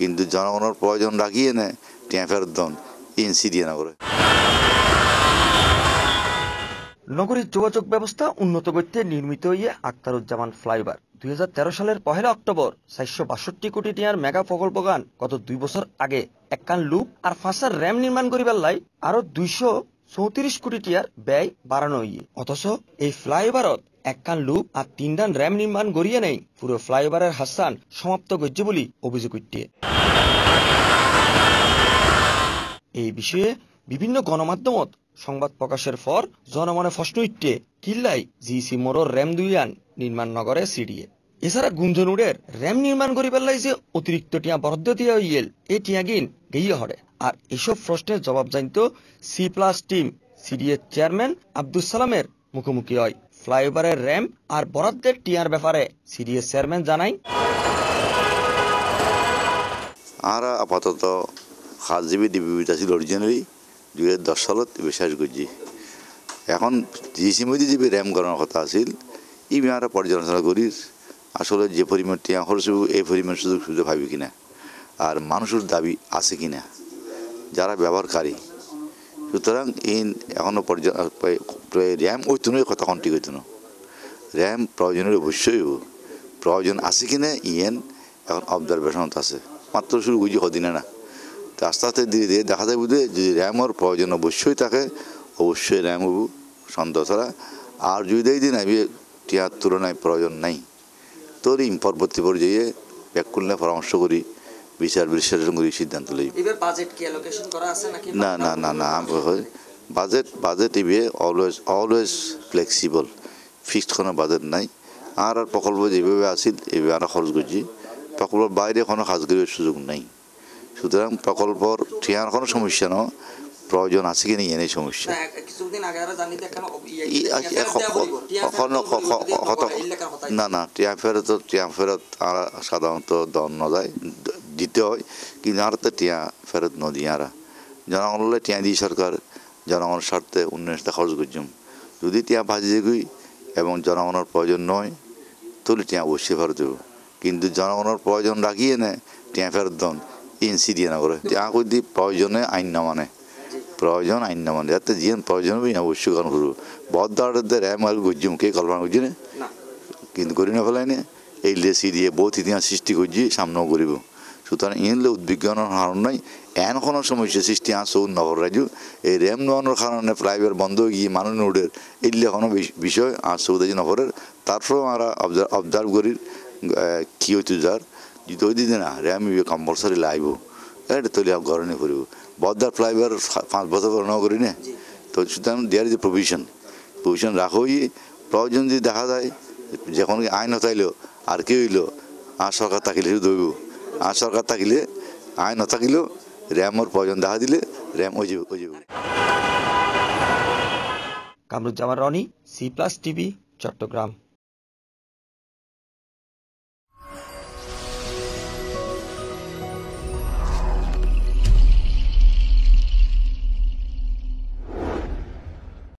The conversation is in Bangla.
কিন্তু জনগণের প্রয়োজন রাখিয়ে নে টিয়া দন ইনসি দিয়ে না করে। নগরীর যোগাযোগ ব্যবস্থা উন্নত করতে নির্মিত ইয়ে আক্তারুজ্জামান ফ্লাইওভার। দুই হাজার তেরো সালের পহেলা অক্টোবর চারশো বাষট্টি কোটি টিয়ার মেগা প্রকল্প গান গত দুই বছর আগে এককান লুপ আর ফাঁসার র্যাম নির্মাণ করিবার লাই আরও দুইশো চৌত্রিশ কোটি টিয়ার ব্যয় বাড়ানো ইয়ে অথচ এই ফ্লাইওভারত এককান লুপ আর তিনডান র্যাম নির্মাণ গড়িয়ে নেই। পুরো ফ্লাইওভারের হাসান সমাপ্ত করছে বলি অভিযোগ উঠছে। এই বিষয়ে বিভিন্ন গণমাধ্যমত সংবাদ প্রকাশের পর জনমনে প্রশ্ন উঠতে কিল্লাই জি সি মোড়র র্যাম দুইয়ান নির্মাণ নগরে সিডিএ। এছাড়া গুঞ্জনুরের র্যাম নির্মাণ করি পেলাই যে অতিরিক্ত টিয়া বরাদ্দ দিয়া ইয়েল এই টিয়াগিন গেইয়ে হরে। আর এসব প্রশ্নের জবাব জানিত C plus team CDA chairman Abdul সালামের মুখোমুখি হয়। ফ্লাইওভারের র্যাম আর বরাদ্দের টিয়ার ব্যাপারে সিডিএস চেয়ারম্যান জানাই আর আপাতত সাত জিবি ডিবিবিট আছিল অরিজিনালি দুই হাজার দশ সালত বিশ্বাস করছি এখন জিসি মধ্যে জিবি র্যাম করানোর কথা আছিল, ই আমরা পর্যালোচনা করি, আসলে যে পরিমাণ টিয়া খরচ এই পরিমাণ সুযোগ সুবিধা ভাবি কিনা, আর মানুষের দাবি আছে কিনা, যারা ব্যবহারকারী সুতরাং ইন এখনও পর্যন্ত র্যাম ওই তুনই কথা কন্টি হইতো না র্যাম প্রয়োজনের অবশ্যই। প্রয়োজন আছে কি না ইয়েন এখন অবজারভেশনত আছে। মাত্র শুরু বুঝি হদিনে না তো আস্তে আস্তে ধীরে ধীরে দেখা যায় বুঝে যদি র্যামের প্রয়োজন অবশ্যই থাকে, অবশ্যই র্যাম হবু সন্দেহ ছাড়া আর যদি এই দিন আমি টিয়ার তুলনায় প্রয়োজন নাই। তোর ইম পরবর্তী পর্যায়ে ব্যাকুলনে পরামর্শ করি। বিচার বিশ্লেষণ করি সিদ্ধান্ত লই। না না না না বাজেট বাজেট ইবে অলওয়েজ অলওয়েজ ফ্লেক্সিবল ফিক্সড কোনো বাজেট নাই। আর আর প্রকল্প যেভাবে আসিল এইভাবে আমরা খরচ করছি। প্রকল্পের বাইরে কোনো কাজ করার সুযোগ নাই। সুতরাং প্রকল্পর ঠিয়ার কোনো সমস্যা ন। প্রয়োজন আছে কি নেই এনেই সমস্যা। আর না না টিয়া ফেরত টিয়া ফেরত আর সাধারণত দন নযায় দ- দিতে হয় কিন্তু আর তো টিয়া ফেরত নদী আর। জনগণলে টিয়া দিই সরকার জনগণের স্বার্থে উন্নয়নটা খরচ করছুম। যদি টিয়া ভাজি গই এবং জনগণের প্রয়োজন নয় তাহলে টিয়া অবশ্যই ফেরত দেব। কিন্তু জনগণের প্রয়োজন রাখিয়ে নে টিয়া ফেরত দন ইনসি দিয়ে না করে। টিয়া যদি প্রয়োজনে আইন না মানে। প্রয়োজন আইন না মানে। যাতে জিয়ান প্রয়োজন হবে অবশ্যই কারণ করব। বদ দাঁড়াতে র্যাম আর গুজিম কে কল্পনা করছি না? না। কিন্তু করি না ফেলাই না। এই লেসি দিয়ে বহুত ইতিহাস সৃষ্টি করছি সামনেও করিব। সুতরাং ইনলে উদ্বিগ্নের কারণ এন কোনো সমস্যা সৃষ্টি আস নগর রাজ্য। এই র্যাম নেওয়ানোর কারণে প্রাইভেট বন্ধ গিয়ে মানুষ নোডের এইলে কোনো বিষয় আর সৌদাজি নগরের। তারপরেও আমরা অবজার্ভ করি কি হইতো যার। যদি ওই দিদি না, র্যাম কম্পালসারি লাইব এটা তৈরি গরণে করিব। বদার ফ্লাইওভার পাঁচ বছর পর করি না? তো সুতরাং দেয়ার ইজ প্রভিশন প্রভিশন রাখোই প্রয়োজন যদি দেখা যায় যখন কি আইন হতাইলো আর কি হইল আর সরকার শুধু দইব আর সরকার থাকিলে, আইন নাথাকিলেও র্যামর প্রয়োজন দেখা দিলে র্যাম ওই যাবে ওই যাবে Kamruzzaman Roni C plus TV Chattogram.